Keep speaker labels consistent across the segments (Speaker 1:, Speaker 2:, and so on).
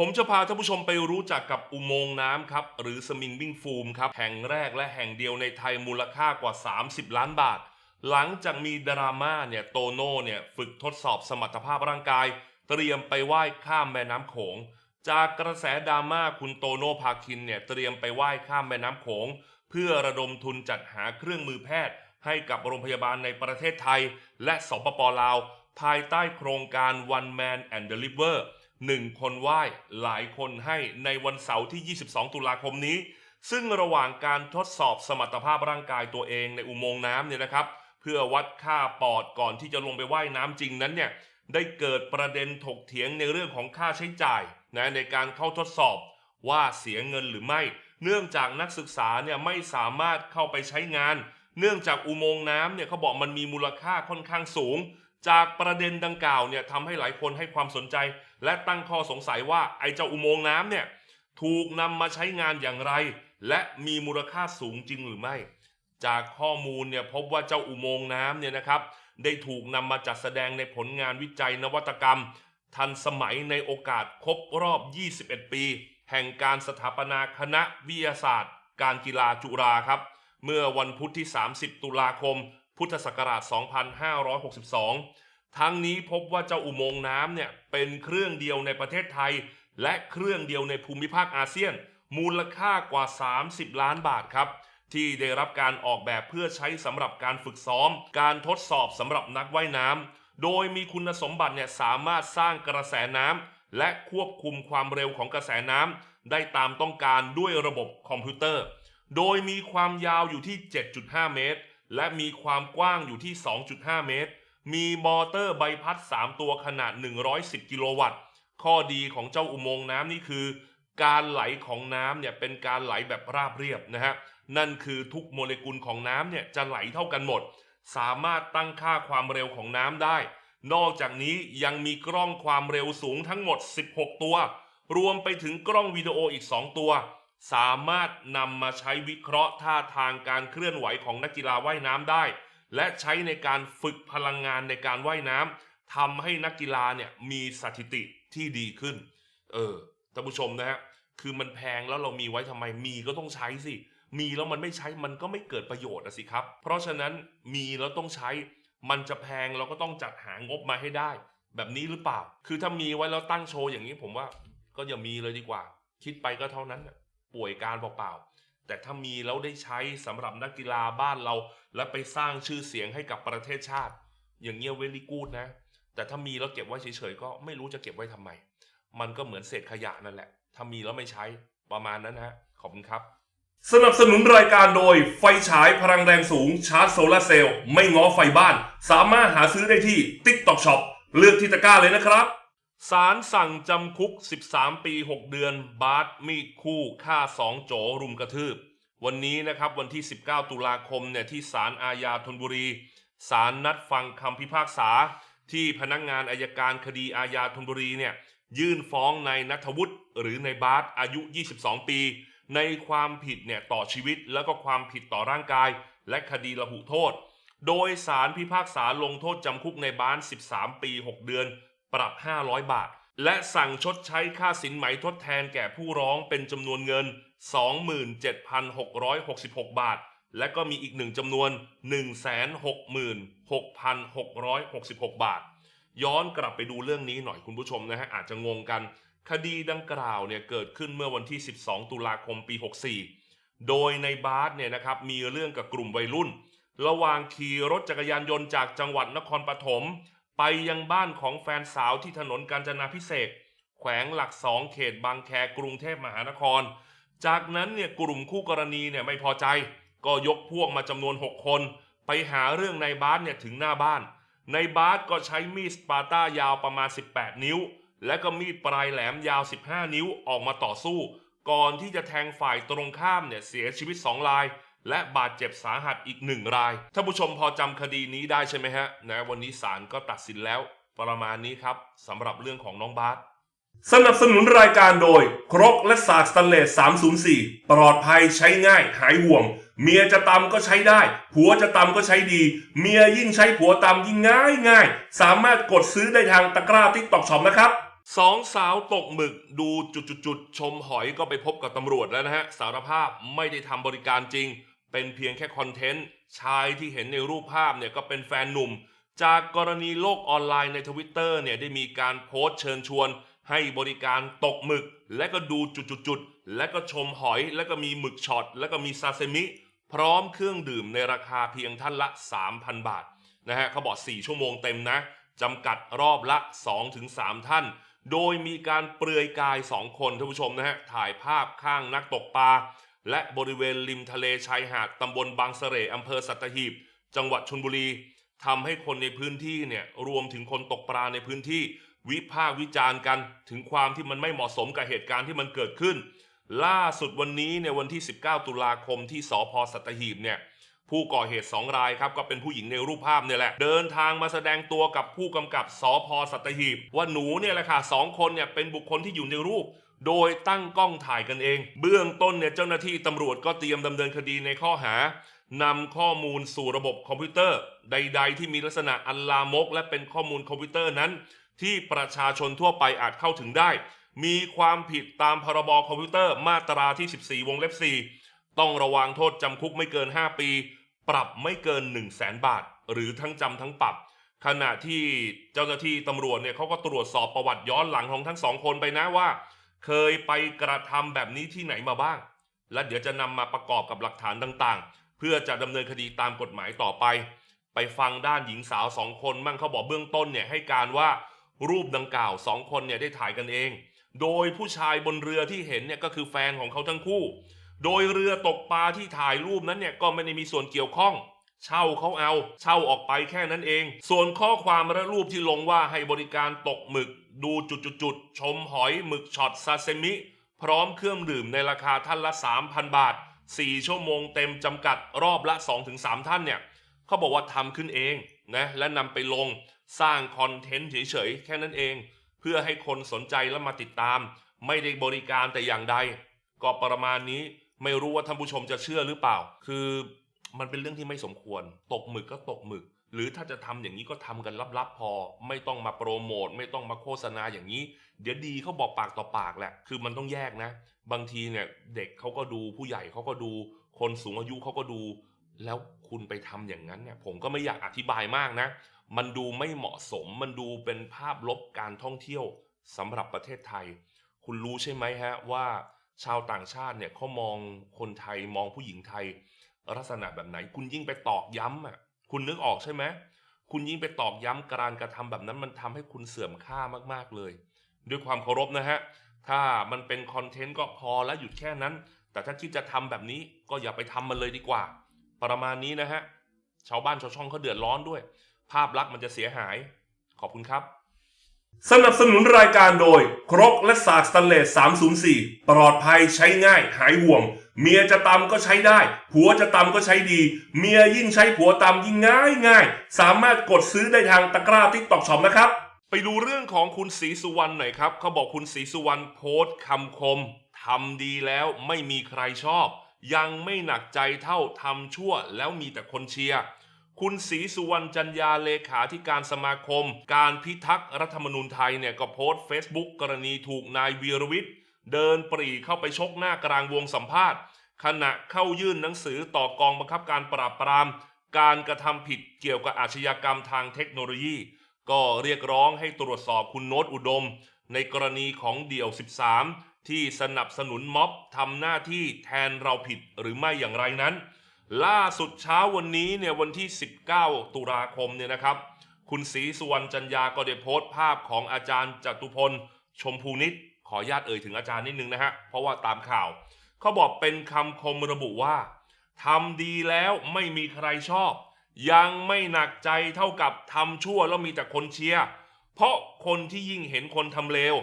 Speaker 1: ผมจะพาท่านผู้ชมไปรู้จักกับอุโมงค์น้ำครับ หรือสมิงบิ้งฟูมครับ แห่งแรกและแห่งเดียวในไทยมูลค่ากว่า 30 ล้านบาท หลังจากมีดราม่าเนี่ยโตโน่เนี่ยฝึกทดสอบสมรรถภาพร่างกาย เตรียมไปไหว้ข้ามแม่น้ำโขง จากกระแสดราม่าคุณโตโน่พาคินเนี่ยเตรียมไปไหว้ข้ามแม่น้ำโขง เพื่อระดมทุนจัดหาเครื่องมือแพทย์ ให้กับโรงพยาบาลในประเทศไทย และสปปลาว ภายใต้โครงการ One Man and Deliver หนึ่งคนไหว้หลายคนให้ในวันเสาร์ที่ 22 ตุลาคมนี้ ซึ่งระหว่างการทดสอบสมรรถภาพร่างกายตัวเองในอุโมงค์น้ำเนี่ยนะครับ เพื่อวัดค่าปอดก่อนที่จะลงไปว่ายน้ำจริงนั้นเนี่ยได้เกิดประเด็นถกเถียงในเรื่องของค่าใช้จ่ายนะในการเข้าทดสอบว่าเสียเงินหรือไม่ เนื่องจากนักศึกษาเนี่ยไม่สามารถเข้าไปใช้งาน เนื่องจากอุโมงค์น้ำเนี่ยเขาบอกมันมีมูลค่าค่อนข้างสูง จากประเด็นดังกล่าวเนี่ยทำให้หลายคนให้ความสนใจ และตั้งข้อสงสัยว่าไอ้เจ้าอุโมงค์น้ำเนี่ยถูกนำมาใช้งานอย่างไร และมีมูลค่าสูงจริงหรือไม่ จากข้อมูลเนี่ยพบว่าเจ้าอุโมงค์น้ำเนี่ยนะครับ ได้ถูกนำมาจัดแสดงในผลงานวิจัยนวัตกรรม ทันสมัยในโอกาสครบรอบ 21 ปี แห่งการสถาปนาคณะวิทยาศาสตร์ การกีฬาจุฬาครับ เมื่อวันพุธที่ 30 ตุลาคม พุทธศักราช 2562 ทั้งนี้พบว่าเจ้าอุโมงค์น้ำเนี่ยเป็นเครื่องเดียวในประเทศไทย และเครื่องเดียวในภูมิภาคอาเซียน มูลค่ากว่า 30 ล้านบาทครับที่ได้รับการออกแบบเพื่อใช้สำหรับการฝึกซ้อม การทดสอบสำหรับนักว่ายน้ำ โดยมีคุณสมบัติเนี่ยสามารถสร้างกระแสน้ำและควบคุมความเร็วของกระแสน้ำได้ตามต้องการด้วยระบบคอมพิวเตอร์ โดยมีความยาวอยู่ที่ 7.5 เมตร และมีความกว้างอยู่ที่ 2.5 เมตร มีมอเตอร์ใบพัด 3 ตัวขนาด 110 กิโลวัตต์ ข้อดีของเจ้าอุโมงค์น้ำนี่คือ การไหลของน้ำเนี่ยเป็นการไหลแบบราบเรียบนะฮะ นั่นคือทุกโมเลกุลของน้ำเนี่ยจะไหลเท่ากันหมด สามารถตั้งค่าความเร็วของน้ำได้ นอกจากนี้ยังมีกล้องความเร็วสูงทั้งหมด 16 ตัว รวมไปถึงกล้องวิดีโออีก 2 ตัว สามารถนำมาใช้วิเคราะห์ท่าทางการเคลื่อนไหวของนักกีฬาว่ายน้ำได้ และใช้ในการฝึกพลังงานในการว่ายน้ำทำให้นักกีฬาเนี่ยมีสถิติที่ดีขึ้น เออท่านผู้ชมนะฮะคือมันแพงแล้วเรามีไว้ทำไมมีก็ต้องใช้สิ มีแล้วมันไม่ใช้มันก็ไม่เกิดประโยชน์อะสิครับ เพราะฉะนั้นมีแล้วต้องใช้ มันจะแพงเราก็ต้องจัดหางบมาให้ได้ แบบนี้หรือเปล่า คือถ้ามีไว้แล้วตั้งโชว์อย่างนี้ผมว่า ก็อย่ามีเลยดีกว่า คิดไปก็เท่านั้นนะ ป่วยการเปล่าๆแต่ถ้ามีแล้วได้ใช้สำหรับนักกีฬาบ้านเรา และไปสร้างชื่อเสียงให้กับประเทศชาติ อย่างเงี้ยเวลี่กูดนะ แต่ถ้ามีแล้วเก็บไว้เฉยๆก็ไม่รู้จะเก็บไว้ทำไม มันก็เหมือนเศษขยะนั่นแหละ ถ้ามีแล้วไม่ใช้ประมาณนั้นนะฮะขอบคุณครับ สนับสนุนรายการโดยไฟฉายพลังแรงสูงชาร์จโซลาร์เซลล์ไม่ง้อไฟบ้าน สามารถหาซื้อได้ที่ TikTok Shop เลือกที่ตะกร้าเลยนะครับ ศาลสั่งจำคุก 13 ปี 6 เดือน บาสมีดคู่ฆ่า2โจรุมกระทืบ วันนี้นะครับวันที่ 19 ตุลาคมเนี่ยที่ศาลอาญาธนบุรีศาลนัดฟังคำพิพากษา ที่พนักงานอายการคดีอาญาธนบุรีเนี่ยยื่นฟ้องในนัทวุฒิหรือในบาสอายุ 22 ปี ในความผิดเนี่ยต่อชีวิตแล้วก็ความผิดต่อร่างกาย และคดีระหุโทษ โดยสารพิพากษาลงโทษจำคุกในบ้าน 13 ปี 6 เดือน ปรับ 500 บาท และสั่งชดใช้ค่าสินไหมทดแทนแก่ผู้ร้องเป็นจำนวนเงิน 27,666 บาท และก็มีอีกหนึ่งจำนวน 166,666 บาท ย้อนกลับไปดูเรื่องนี้หน่อยคุณผู้ชมนะฮะอาจจะงงกัน คดีดังกล่าวเนี่ยเกิดขึ้นเมื่อวันที่ 12 ตุลาคมปี 64 โดยในบาสเนี่ยนะครับมีเรื่องกับกลุ่มวัยรุ่น ระหว่างขี่รถจักรยานยนต์จากจังหวัดนครปฐม ไปยังบ้านของแฟนสาวที่ถนนกาญจนาพิเศษแขวงหลักสองเขตบางแคกรุงเทพมหานคร จากนั้นเนี่ยกลุ่มคู่กรณีเนี่ยไม่พอใจ ก็ยกพวกมาจำนวน 6 คน ไปหาเรื่องในบาสเนี่ยถึงหน้าบ้าน ในบาสก็ใช้มีดสปาต้ายาวประมาณ 18 นิ้ว และก็มีดปลายแหลมยาว 15 นิ้วออกมาต่อสู้ ก่อนที่จะแทงฝ่ายตรงข้ามเนี่ยเสียชีวิต 2 ราย และบาดเจ็บสาหัสอีก1รายท่านผู้ชมพอจำคดีนี้ได้ใช่ไหมฮะนะวันนี้ศาลก็ตัดสินแล้ว ประมาณนี้ครับสำหรับเรื่องของน้องบาสสนับสนุนรายการโดย ครกและสากสแตนเลส304 ปลอดภัยใช้ง่ายหายห่วง เมียจะตำก็ใช้ได้ ผัวจะตำก็ใช้ดี เมียยิ่งใช้ผัวตำยิ่งง่ายง่าย สามารถกดซื้อได้ทางตะกร้าติ๊กตอกช็อปนะครับ สองสาวตกหมึกดูจุดๆชมหอยก็ไปพบกับตำรวจแล้วนะฮะ สารภาพไม่ได้ทำบริการจริง เป็นเพียงแค่คอนเทนต์ ชายที่เห็นในรูปภาพเนี่ยก็เป็นแฟนหนุ่ม จากกรณีโลกออนไลน์ในทวิตเตอร์เนี่ยได้มีการโพสต์เชิญชวน ให้บริการตกหมึก และก็ดูจุดๆและก็ชมหอยและก็มีหมึกช็อต และก็มีซาเซมิ พร้อมเครื่องดื่มในราคาเพียงท่านละ 3,000 บาทนะฮะเขาบอก 4 ชั่วโมงเต็มนะจำกัดรอบละ 2-3 ท่าน โดยมีการเปลือยกาย2คนท่านผู้ชมนะฮะถ่ายภาพข้างนักตกปลาและบริเวณริมทะเลชายหาดตำบลบางเสร่อำเภอสัตหีบ จังหวัดชลบุรีทำให้คนในพื้นที่เนี่ยรวมถึงคนตกปลาในพื้นที่ วิพากษ์วิจารณ์กันถึงความที่มันไม่เหมาะสมกับเหตุการณ์ที่มันเกิดขึ้น ล่าสุดวันนี้ในวันที่ 19 ตุลาคมที่สพสัตหีบเนี่ย ผู้ก่อเหตุ 2 รายครับก็เป็นผู้หญิงในรูปภาพเนี่ยแหละ เดินทางมาแสดงตัวกับผู้กำกับสพสัตหีบ ว่าหนูเนี่ยแหละค่ะสองคนเนี่ยเป็นบุคคลที่อยู่ในรูป โดยตั้งกล้องถ่ายกันเอง เบื้องต้นเนี่ยเจ้าหน้าที่ตำรวจก็เตรียมดำเนินคดีในข้อหานำข้อมูลสู่ระบบคอมพิวเตอร์ ใด ๆ ที่มีลักษณะอันลามก และเป็นข้อมูลคอมพิวเตอร์นั้น ที่ประชาชนทั่วไปอาจเข้าถึงได้ มีความผิดตามพรบคอมพิวเตอร์มาตราที่ 14 วงเล็บ 4 ต้องระวังโทษจำคุกไม่เกิน 5 ปี ปรับไม่เกิน 1 0 0 0 0แสนบาท หรือทั้งจำทั้งปรับ ขณะที่เจ้าหน้าที่ตำรวจเนี่ยเขาก็ตรวจสอบประวัติย้อนหลังของทั้งสองคนไปนะว่า เคยไปกระทำแบบนี้ที่ไหนมาบ้าง และเดี๋ยวจะนำมาประกอบกับหลักฐานต่างๆ เพื่อจะดำเนินคดีตามกฎหมายต่อไป ไปฟังด้านหญิงสาวสองคนมั่งเขาบอกเบื้องต้นเนี่ยให้การว่ารูปดังกล่าวสองคนเนี่ยได้ถ่ายกันเอง โดยผู้ชายบนเรือที่เห็นเนี่ยก็คือแฟนของเขาทั้งคู่ โดยเรือตกปลาที่ถ่ายรูปนั้นเนี่ยก็ไม่ได้มีส่วนเกี่ยวข้อง เช่าเขาเอา เช่าออกไปแค่นั้นเอง ส่วนข้อความและรูปที่ลงว่าให้บริการตกหมึก ดูจุดๆชมหอยหมึกช็อตซาเซมิ พร้อมเครื่องดื่มในราคาท่านละ 3,000 บาท 4 ชั่วโมงเต็มจำกัดรอบละ 2-3 ท่านเนี่ยเขาบอกว่าทำขึ้นเองนะและนำไปลงสร้างคอนเทนต์เฉยๆ แค่นั้นเอง เพื่อให้คนสนใจและมาติดตาม ไม่ได้บริการแต่อย่างใด ก็ประมาณนี้ ไม่รู้ว่าท่านผู้ชมจะเชื่อหรือเปล่า คือมันเป็นเรื่องที่ไม่สมควร ตกหมึกก็ตกหมึก หรือถ้าจะทำอย่างนี้ก็ทำกันลับๆพอ ไม่ต้องมาโปรโมทไม่ต้องมาโฆษณาอย่างนี้ เดี๋ยวดีเขาบอกปากต่อปากแหละ คือมันต้องแยกนะ บางทีเนี่ยเด็กเขาก็ดูผู้ใหญ่เขาก็ดู คนสูงอายุเขาก็ดู แล้วคุณไปทำอย่างนั้นเนี่ย ผมก็ไม่อยากอธิบายมากนะ มันดูไม่เหมาะสม มันดูเป็นภาพลบการท่องเที่ยวสำหรับประเทศไทย คุณรู้ใช่ไหมฮะว่า ชาวต่างชาติเนี่ยเขามองคนไทยมองผู้หญิงไทยลักษณะแบบไหน คุณยิ่งไปตอกย้ำอะคุณนึกออกใช่ไหมคุณยิ่งไปตอกย้ำการกระทำแบบนั้นมันทำให้คุณเสื่อมค่ามากๆเลย ด้วยความเคารพนะฮะถ้ามันเป็นคอนเทนต์ก็พอแล้วหยุดแค่นั้น แต่ถ้าคิดจะทำแบบนี้ก็อย่าไปทำมันเลยดีกว่า ประมาณนี้นะฮะชาวบ้านชาวช่องเขาเดือดร้อนด้วย ภาพลักษณ์มันจะเสียหาย ขอบคุณครับ สนับสนุนรายการโดย ครกและสากสแตนเลส 304 ปลอดภัยใช้ง่ายหายห่วง เมียจะตำก็ใช้ได้ ผัวจะตำก็ใช้ดี เมียยิ่งใช้ผัวตำยิ่งง่ายง่าย สามารถกดซื้อได้ทางตะกร้าทิกตอกช็อปนะครับ ไปดูเรื่องของคุณศรีสุวรรณหน่อยครับ เขาบอกคุณศรีสุวรรณโพสต์คำคมทำดีแล้วไม่มีใครชอบ ยังไม่หนักใจเท่าทำชั่วแล้วมีแต่คนเชียร์ คุณศรีสุวรรณจันยาเลขาธิการสมาคม การพิทักษ์รัฐธรรมนูญไทยเนี่ยก็โพสต์เฟซบุ๊กกรณีถูกนายวีรวิทย์เดินปรีเข้าไปชกหน้ากลางวงสัมภาษณ์ ขณะเข้ายื่นหนังสือต่อกองบังคับการปราบปราม การกระทำผิดเกี่ยวกับอาชญากรรมทางเทคโนโลยี ก็เรียกร้องให้ตรวจสอบคุณโน้ตอุดม ในกรณีของเดี่ยว 13 ที่สนับสนุนม็อบทำหน้าที่แทนเราผิดหรือไม่อย่างไรนั้น ล่าสุดเช้าวันนี้เนี่ยวันที่ 19 ตุลาคมเนี่ยนะครับ คุณศรีสุวรรณจันยาก็ได้โพสต์ภาพของอาจารย์จตุพล ชมพูนิตขอญาตเอ่ยถึงอาจารย์นิดนึงนะฮะ เพราะว่าตามข่าว เขาบอกเป็นคำคมระบุว่าทำดีแล้วไม่มีใครชอบ ยังไม่หนักใจเท่ากับทำชั่วแล้วมีแต่คนเชียร์เพราะคนที่ยิ่งเห็นคนทำเลว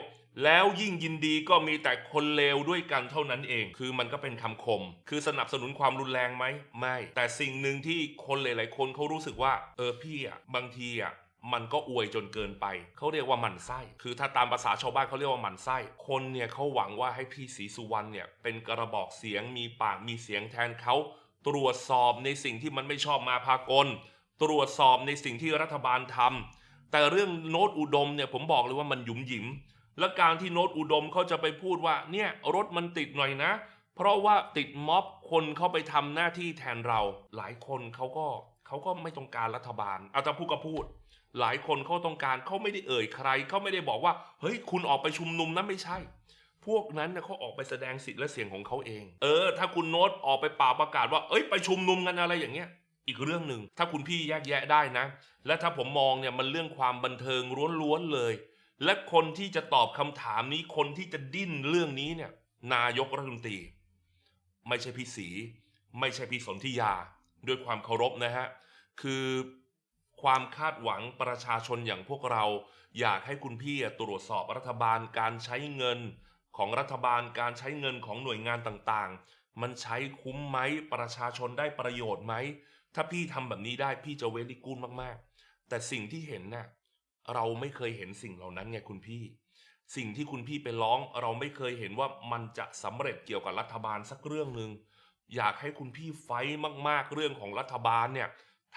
Speaker 1: แล้วยิ่งยินดีก็มีแต่คนเลวด้วยกันเท่านั้นเอง คือมันก็เป็นคำคม คือสนับสนุนความรุนแรงไหม ไม่ แต่สิ่งหนึ่งที่คนหลาย ๆ คนเขารู้สึกว่า เออพี่อะ บางทีอะมันก็อวยจนเกินไป เขาเรียกว่าหมันไส้ คือถ้าตามภาษาชาวบ้านเขาเรียกว่าหมันไส้ คนเนี่ยเขาหวังว่าให้พี่ศรีสุวรรณเนี่ยเป็นกระบอกเสียง มีปากมีเสียงแทนเขา ตรวจสอบในสิ่งที่มันไม่ชอบมาพากล ตรวจสอบในสิ่งที่รัฐบาลทำแต่เรื่องโน้ตอุดมเนี่ยผมบอกเลยว่ามันหยุมหยิม และการที่โน้ตอุดมเขาจะไปพูดว่าเนี่ยรถมันติดหน่อยนะ เพราะว่าติดม็อบคนเข้าไปทำหน้าที่แทนเรา หลายคนเขาก็เขาก็ไม่ต้องการรัฐบาลเอาแต่พูดก็พูด หลายคนเขาต้องการเขาไม่ได้เอ่ยใครเขาไม่ได้บอกว่าเฮ้ยคุณออกไปชุมนุมนะไม่ใช่ พวกนั้นนะเขาออกไปแสดงสิทธิ์และเสียงของเขาเอง เออ ถ้าคุณโน้ตออกไปเป่าประกาศว่าเอ้ยไปชุมนุมกันอะไรอย่างเงี้ยอีกเรื่องหนึ่งถ้าคุณพี่แยกแยะได้นะ และถ้าผมมองเนี่ยมันเรื่องความบันเทิงล้วนๆเลย และคนที่จะตอบคำถามนี้คนที่จะดิ้นเรื่องนี้เนี่ย นายกรัฐมนตรี ไม่ใช่พี่ศรีไม่ใช่พี่สนธิยา ด้วยความเคารพนะฮะ คือความคาดหวังประชาชนอย่างพวกเรา อยากให้คุณพี่ตรวจสอบรัฐบาลการใช้เงินของรัฐบาลการใช้เงินของหน่วยงานต่างๆ มันใช้คุ้มไหมประชาชนได้ประโยชน์ไหม ถ้าพี่ทำแบบนี้ได้พี่จะเวลิกูลมากๆ แต่สิ่งที่เห็นน่ะ เราไม่เคยเห็นสิ่งเหล่านั้นไงคุณพี่ สิ่งที่คุณพี่ไปร้อง เราไม่เคยเห็นว่ามันจะสำเร็จเกี่ยวกับรัฐบาลสักเรื่องหนึ่งอยากให้คุณพี่ไฟมาก ๆ เรื่องของรัฐบาลเนี่ย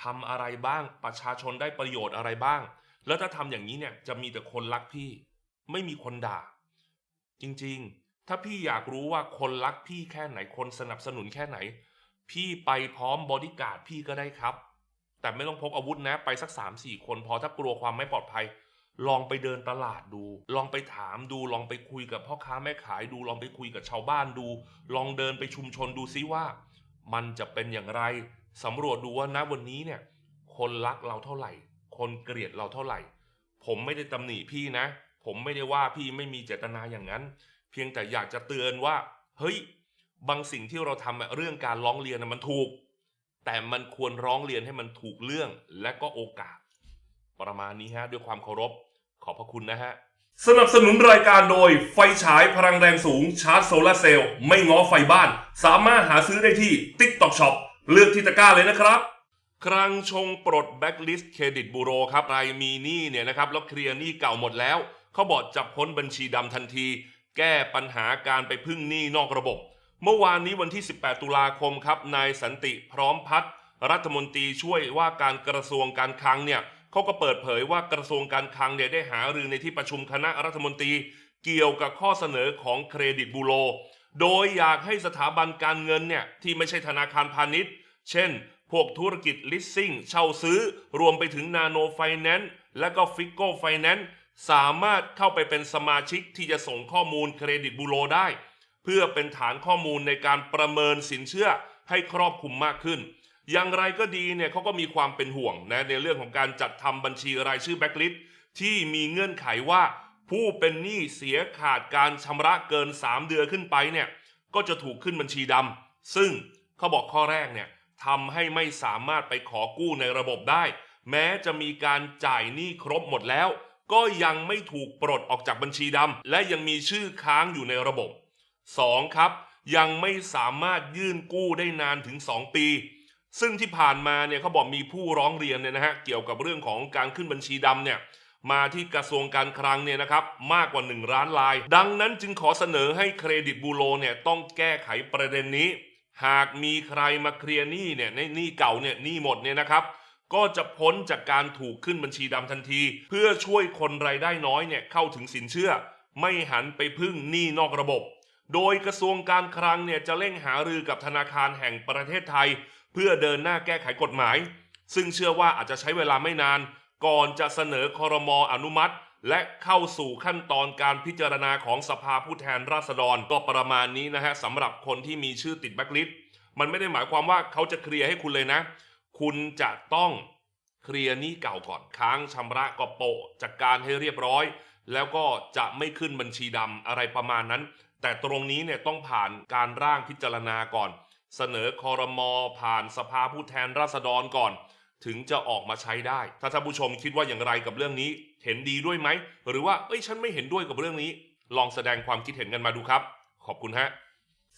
Speaker 1: ทำอะไรบ้างประชาชนได้ประโยชน์อะไรบ้าง แล้วถ้าทำอย่างนี้เนี่ยจะมีแต่คนรักพี่ ไม่มีคนด่า จริงๆ ถ้าพี่อยากรู้ว่าคนรักพี่แค่ไหนคนสนับสนุนแค่ไหน พี่ไปพร้อมบอดี้การ์ดพี่ก็ได้ครับ แต่ไม่ต้องพกอาวุธนะ ไปสักสามสี่คนพอถ้ากลัวความไม่ปลอดภัย ลองไปเดินตลาดดู ลองไปถามดู ลองไปคุยกับพ่อค้าแม่ขายดู ลองไปคุยกับชาวบ้านดู ลองเดินไปชุมชนดูซิว่า มันจะเป็นอย่างไรสำรวจดูว่าณวันนี้เนี่ย คนรักเราเท่าไหร่ คนเกลียดเราเท่าไหร่ ผมไม่ได้ตำหนิพี่นะ ผมไม่ได้ว่าพี่ไม่มีเจตนาอย่างนั้น เพียงแต่อยากจะเตือนว่า เฮ้ย บางสิ่งที่เราทำเรื่องการร้องเรียนมันถูก แต่มันควรร้องเรียนให้มันถูกเรื่องและก็โอกาส ประมาณนี้ฮะ ด้วยความเคารพ ขอบพระคุณนะฮะ สนับสนุนรายการโดยไฟฉายพลังแรงสูงชาร์จโซลาร์เซลล์ไม่ง้อไฟบ้าน สามารถหาซื้อได้ที่ TikTok Shop เลือกที่ตะกร้าเลยนะครับครั้งชงปลดแบ็กลิสต์เครดิตบูโรครับใครมีหนี้เนี่ยนะครับแล้วเคลียร์หนี้เก่าหมดแล้วเขาบอกจะพ้นบัญชีดำทันที แก้ปัญหาการไปพึ่งหนี้นอกระบบ เมื่อวานนี้วันที่ 18 ตุลาคมครับ นายสันติพร้อมพัฒน์รัฐมนตรีช่วยว่าการกระทรวงการคลังเนี่ยเขาก็เปิดเผยว่ากระทรวงการคลังเนี่ยได้หารือในที่ประชุมคณะรัฐมนตรี เกี่ยวกับข้อเสนอของเครดิตบูโร โดยอยากให้สถาบันการเงินเนี่ยที่ไม่ใช่ธนาคารพาณิชย์ เช่น พวกธุรกิจลิสซิ่งเช่าซื้อ รวมไปถึงนาโนไฟแนนซ์และก็ฟิกโกไฟแนนซ์สามารถเข้าไปเป็นสมาชิกที่จะส่งข้อมูลเครดิตบูโรได้ พื่อเป็นฐานข้อมูลในการประเมินสินเชื่อให้ครอบคลุมมากขึ้น อย่างไรก็ดีเนี่ยเขาก็มีความเป็นห่วงนะในเรื่องของการจัดทำบัญชีรายชื่อแบ็กลิสที่มีเงื่อนไขว่า ผู้เป็นหนี้เสียขาดการชำระเกิน 3 เดือนขึ้นไปเนี่ยก็จะถูกขึ้นบัญชีดำซึ่งเขาบอกข้อแรกเนี่ยทำให้ไม่สามารถไปขอกู้ในระบบได้ แม้จะมีการจ่ายหนี้ครบหมดแล้ว ก็ยังไม่ถูกปลดออกจากบัญชีดำและยังมีชื่อค้างอยู่ในระบบ 2. ครับ ยังไม่สามารถยื่นกู้ได้นานถึง 2 ปี ซึ่งที่ผ่านมาเนี่ยเขาบอกมีผู้ร้องเรียนเนี่ยนะฮะเกี่ยวกับเรื่องของการขึ้นบัญชีดำเนี่ยมาที่กระทรวงการคลังเนี่ยนะครับมากกว่า 1 ล้านลาย ดังนั้นจึงขอเสนอให้เครดิตบูโรเนี่ยต้องแก้ไขประเด็นนี้ หากมีใครมาเคลียร์หนี้เนี่ยในหนี้เก่าเนี่ยหนี้หมดเนี่ยนะครับ ก็จะพ้นจากการถูกขึ้นบัญชีดำทันที เพื่อช่วยคนรายได้น้อยเนี่ยเข้าถึงสินเชื่อ ไม่หันไปพึ่งหนี้นอกระบบ โดยกระทรวงการคลังเนี่ยจะเร่งหารือกับธนาคารแห่งประเทศไทย เพื่อเดินหน้าแก้ไขกฎหมาย ซึ่งเชื่อว่าอาจจะใช้เวลาไม่นาน ก่อนจะเสนอคอรมออนุมัติ และเข้าสู่ขั้นตอนการพิจารณาของสภาผู้แทนราษฎรก็ประมาณนี้นะฮะสำหรับคนที่มีชื่อติดแบ็คลิสต์มันไม่ได้หมายความว่าเขาจะเคลียร์ให้คุณเลยนะ คุณจะต้องเคลียร์หนี้เก่าก่อนค้างชำระก็โปะจัดการให้เรียบร้อย แล้วก็จะไม่ขึ้นบัญชีดำอะไรประมาณนั้น แต่ตรงนี้เนี่ยต้องผ่านการร่างพิจารณาก่อน เสนอคอรมอผ่านสภาผู้แทนราษฎรก่อน ถึงจะออกมาใช้ได้ ถ้าท่านผู้ชมคิดว่าอย่างไรกับเรื่องนี้ เห็นดีด้วยไหม หรือว่าเอ้ยฉันไม่เห็นด้วยกับเรื่องนี้ ลองแสดงความคิดเห็นกันมาดูครับ ขอบคุณฮะ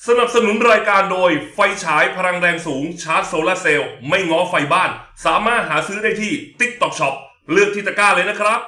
Speaker 1: สนับสนุนรายการโดยไฟฉายพลังแรงสูงชาร์จโซลาร์เซลล์ไม่ง้อไฟบ้าน สามารถหาซื้อได้ที่ TikTok Shop เลือกที่ตะกร้าเลยนะครับ